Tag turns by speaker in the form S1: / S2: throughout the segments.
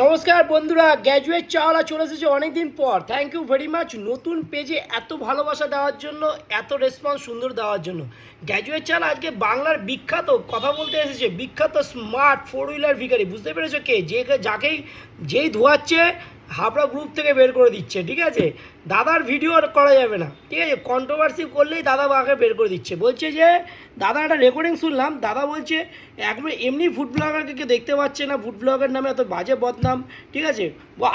S1: নমস্কার বন্ধুরা, গ্র্যাজুয়েট চাওয়ালা চলে এসেছে অনেকদিন পর। থ্যাংক ইউ ভেরি মাচ নতুন পেজে এত ভালোবাসা দেওয়ার জন্য, এত রেসপন্স সুন্দর দেওয়ার জন্য। গ্র্যাজুয়েট চাল আজকে বাংলার বিখ্যাত, কথা বলতে এসেছে, বিখ্যাত স্মার্ট ফোর হুইলার ভিকারি বুঝতে পেরেছ কে? যে যাকেই যেই ধোয়াচ্ছে হাবড়া গ্রুপ থেকে বের করে দিচ্ছে, ঠিক আছে? দাদার ভিডিও আর করা যাবে না, ঠিক আছে? কন্ট্রোভার্সি করলেই দাদা বাকে বের করে দিচ্ছে। বলছে যে, দাদা একটা রেকর্ডিং শুনলাম, দাদা বলছে একবার এমনি ফুড ব্লগারকে কেউ দেখতে পাচ্ছে না ফুড ব্লগার নামে এত বাজে বদনাম ঠিক আছে?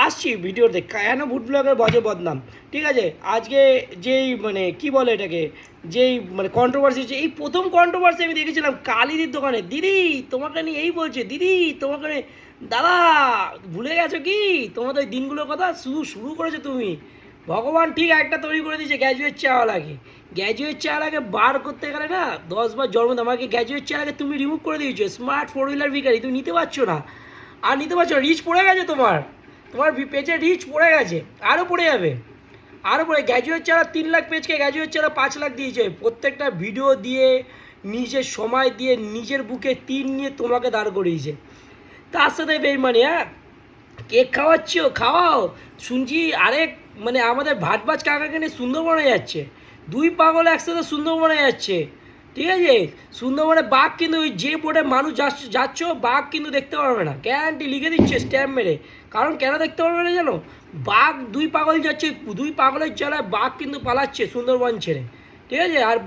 S1: আসছি ভিডিওতে কেন ফুড ব্লগার বাজে বদনাম? ঠিক আছে? আজকে যেই মানে কি বলে এটাকে, যেই মানে কন্ট্রোভার্সি হচ্ছে এই প্রথম কন্ট্রোভার্সি আমি দেখেছিলাম কালিদির দোকানে। দিদি, তোমাকে নিয়ে এই বলছে, দিদি, তোমাকে নিয়ে দাদা, ভুলে গেছো কি? তোমাদের দিনগুলোর কথা শুরু শুরু করেছ তুমি। ভগবান ঠিক একটা তৈরি করে দিয়েছে গ্র্যাজুয়েট চাওয়ালাকে। গ্র্যাজুয়েট চাওয়ালাকে বার করতে গেলে না, দশ বার জন্ম আমাকে গ্র্যাজুয়েট চাওয়ালাকে তুমি রিমুভ করে দিয়েছ। স্মার্ট ফোর হুইলার ভিকারি তুমি নিতে পারছ না। আর নিতে পারছ রিচ পড়ে গেছে তোমার। তোমার পেজে রিচ পড়ে গেছে আরও পড়ে যাবে। আরও পড়ে গ্র্যাজুয়েট ছাড়া তিন লাখ পেজকে গ্র্যাজুয়েট ছাড়া পাঁচ লাখ দিয়েছে। প্রত্যেকটা ভিডিও দিয়ে, নিজের সময় দিয়ে, নিজের বুকে তিন নিয়ে তোমাকে দাঁড় করিয়েছে। তার সাথে বেইমানি হ্যাঁ? কেক খাওয়াচ্ছো, খাওয়াও। শুনছি আরেক মানে আমাদের ভাটবাজ কাকাকে নিয়ে সুন্দরবনে যাচ্ছে। দুই পাগল একসাথে সুন্দরবনে যাচ্ছে। ঠিক আছে? সুন্দরবনে বাঘ কিন্তু ওই যে বোর্ডে মানুষ যাচ্ছে বাঘ কিন্তু দেখতে পারবে না। গ্যারান্টি লিখে দিচ্ছে স্ট্যাম্প মেরে। কারণ কেন দেখতে পারবে না জানো? বাঘ দুই পাগল যাচ্ছে, দুই পাগলের জ্বালায় বাঘ কিন্তু পালাচ্ছে সুন্দরবন ছেড়ে। ঠিক আছে? আর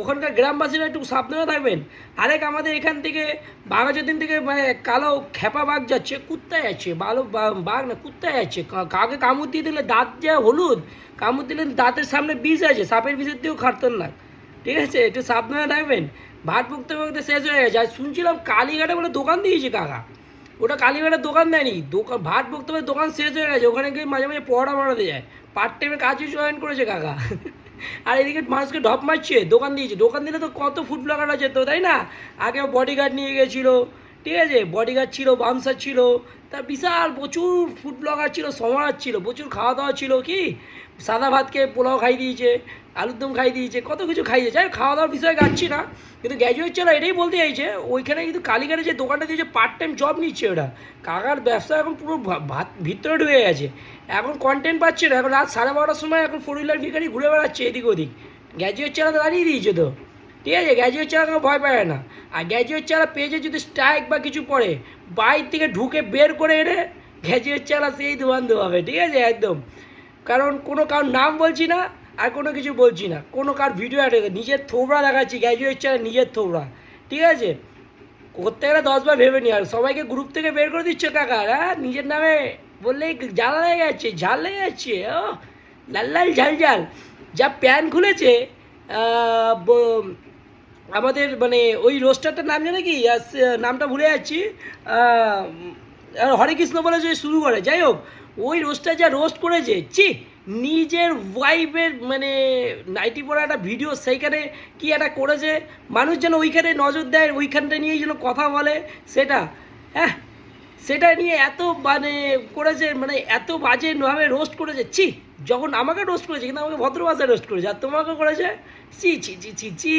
S1: ওখানকার গ্রামবাসীরা একটু সাবধানে থাকবেন। আরেক আমাদের এখান থেকে, বাঘাযতীন থেকে মানে কালো খেপা বাঘ যাচ্ছে, কুত্তায় যাচ্ছে ভালো বাঘ না, কুত্তায় যাচ্ছে কাকে কামড় দিয়ে দিলে দাঁত যা হলুদ, কামড় দিলে দাঁতের সামনে বিষ আছে, সাপের বিষের দিয়েও খতরনাক ঠিক আছে? একটু সাবধানে থাকবেন। ভাত বকতে বকতে শেষ হয়ে গেছে। আর শুনছিলাম কালীঘাটে বলে দোকান দিয়েছে কাকা। ওটা কালীঘাটের দোকান দেয়নি। দোকান ভাত বকতে দোকান শেষ হয়ে গেছে। ওখানে গিয়ে মাঝে মাঝে পড়া মারাতে যায়। পার্ট টাইমে কাজও জয়েন করেছে কাকা। আর এদিকে মানুষকে ঢপ মারছে, দোকান দিয়েছে। দোকান দিলে তো কত ফুড ব্লগার যেত, তাই না? আগে বডিগার্ড নিয়ে গেছিল, ঠিক আছে? বডিগার্ড ছিল বামসার ছিল তার বিশাল প্রচুর ফুড ব্লগার ছিল, সমাজ ছিল, প্রচুর খাওয়া দাওয়া ছিল, কি? সাদা ভাতকে পোলাও খাই দিয়েছে আলুর দম খাই দিয়েছে, কত কিছু খাইয়েছে যাই খাওয়া দাওয়ার বিষয়ে যাচ্ছি না, কিন্তু গ্র্যাজুয়েট ছিল এটাই বলতে চাইছে, ওইখানে কিন্তু কালীঘাটে যে দোকানটা দিয়েছে পার্ট টাইম জব নিচ্ছে ওটা কাকার ব্যবসা এখন পুরো ভাত ভিতরে ঢুকে গেছে। এখন কন্টেন্ট পাচ্ছে না, এখন রাত সাড়ে বারোটার সময় এখন ফোর হুইলার ভিখারি ঘুরে বেড়াচ্ছে এদিক ওদিক। গ্র্যাজুয়েট ছাড়া তো দাঁড়িয়ে দিয়েছে তো। ঠিক আছে গ্র্যাজুয়েট ছাড়া কোনো ভয় পায় না। আর গ্র্যাজুয়েট ছাড়া পেজে যদি স্ট্রাইক বা কিছু পড়ে বাইর থেকে ঢুকে বের করে এনে গ্র্যাজুয়েট ছাড়া সেই দোকান দেওয়াবে ঠিক আছে, একদম। কারণ কোনো কারোর নাম বলছি না আর কোনো কিছু বলছি না। কোনো কার ভিডিও অ্যাড নিজের থোবড়া দেখাচ্ছি গ্র্যাজুয়েট ছাড়া নিজের থোবড়া। ঠিক আছে? করতে গেলে দশবার ভেবে নি আর সবাইকে গ্রুপ থেকে বের করে দিচ্ছে কাকা। হ্যাঁ নিজের নামে বললেই জ্বালা লেগে যাচ্ছে, ঝাল লেগে যাচ্ছে। ও, লাল লাল ঝাল ঝাল। যা প্যান খুলেছে আমাদের মানে ওই রোস্টারটার নাম জানে কি? নামটা ভুলে যাচ্ছি। হরে কৃষ্ণ বলে যে শুরু করে। যাই হোক ওই রোস্টটা যা রোস্ট করেছে, ছি, নিজের ওয়াইফের মানে নাইটি পরে একটা ভিডিও সেইখানে কি একটা করেছে, মানুষ যেন ওইখানে নজর দেয়, ওইখানটা নিয়েই যেন কথা বলে, সেটা হ্যাঁ সেটা নিয়ে এত মানে করেছে মানে এত বাজে ভাবে রোস্ট করেছে, ছি, যখন আমাকে রোস্ট করেছে, কিন্তু আমাকে ভদ্র ভাষায় রোস্ট করেছে, আর তোমাকে করেছে চি ছি ছি ছি ছি,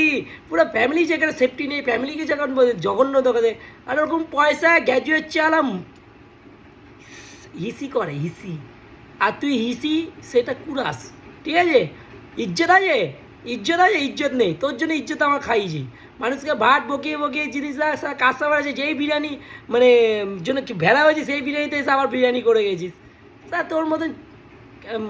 S1: পুরো ফ্যামিলি যেখানে সেফটি নেই ফ্যামিলিকে যখন জঘন্য দোকানে আর ওরকম পয়সা গ্র্যাজুয়েট চালাম হিসি করে, হিসি। আর তুই হিসি, সেটা কুরাস। ঠিক আছে? ইজ্জত আছে? ইজ্জত আছে? ইজ্জত নেই। তোর জন্য ইজ্জত আমার খাইছি মানুষকে ভাত বকিয়ে বকিয়ে জিনিসটা কাস্টমার আছে যেই বিরিয়ানি মানে জন্য ভেড়া হয়েছে, সেই বিরিয়ানিতে এসে আবার বিরিয়ানি করে গেছিস তা তোর মতন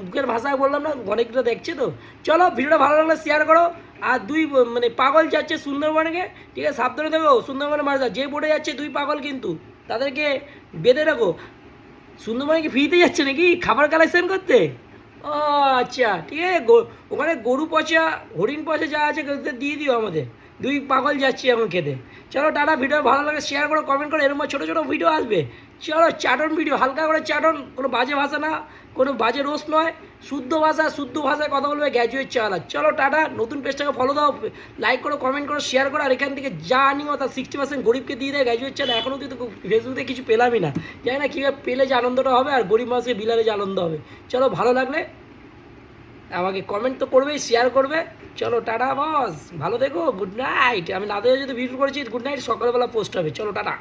S1: মুখের ভাষায় বললাম না অনেকটা দেখছে তো? চলো, ভিডিওটা ভালো লাগলে শেয়ার করো। আর দুই মানে পাগল যাচ্ছে সুন্দরবনকে, ঠিক আছে? সাবধানে দেখো সুন্দরবনে মারা যে বোর্ডে যাচ্ছে, দুই পাগল কিন্তু। তাদেরকে বেঁধে রাখো। সুন্দরবনে কি ফ্রিতে যাচ্ছে নাকি? খাবার কালেকশন করতে? ও আচ্ছা ঠিক আছে ওখানে গরু পচা, হরিণ পচা যা আছে দিয়ে দিও আমাদের। দুই পাগল যাচ্ছি এখন খেতে। চলো টাটা, ভিডিও ভালো লাগে শেয়ার করো কমেন্ট করো, এরকম ছোটো ছোটো ভিডিও আসবে। চলো চাটন ভিডিও হালকা করে চাটন, কোনো বাজে ভাষা না, কোনো বাজে রোস্ট নয়, শুদ্ধ ভাষা, শুদ্ধ ভাষায় কথা বলবে গ্র্যাজুয়েট চালা চলো টাটা, নতুন পেজটাকে ফলো দাও লাইক করো কমেন্ট করো শেয়ার করো, আর এখান থেকে যা আনি তার সিক্সটি পার্সেন্ট গরিবকে দিয়ে দেয় গ্র্যাজুয়েট চালা এখনও কিন্তু ফেসবুকে কিছু পেলামই না। জানি না কীভাবে পেলে যে আনন্দটা হবে আর গরিব মানুষকে বিলালে যে আনন্দ হবে। চলো ভালো লাগলে আমাকে কমেন্ট তো করবেই শেয়ার করবে। চলো, টাটা বস। ভালো দেখো গুড নাইট আমি না দেখে যদি ভিডিও করেছি গুড নাইট সকালবেলা পোস্ট হবে। চলো, টাটা।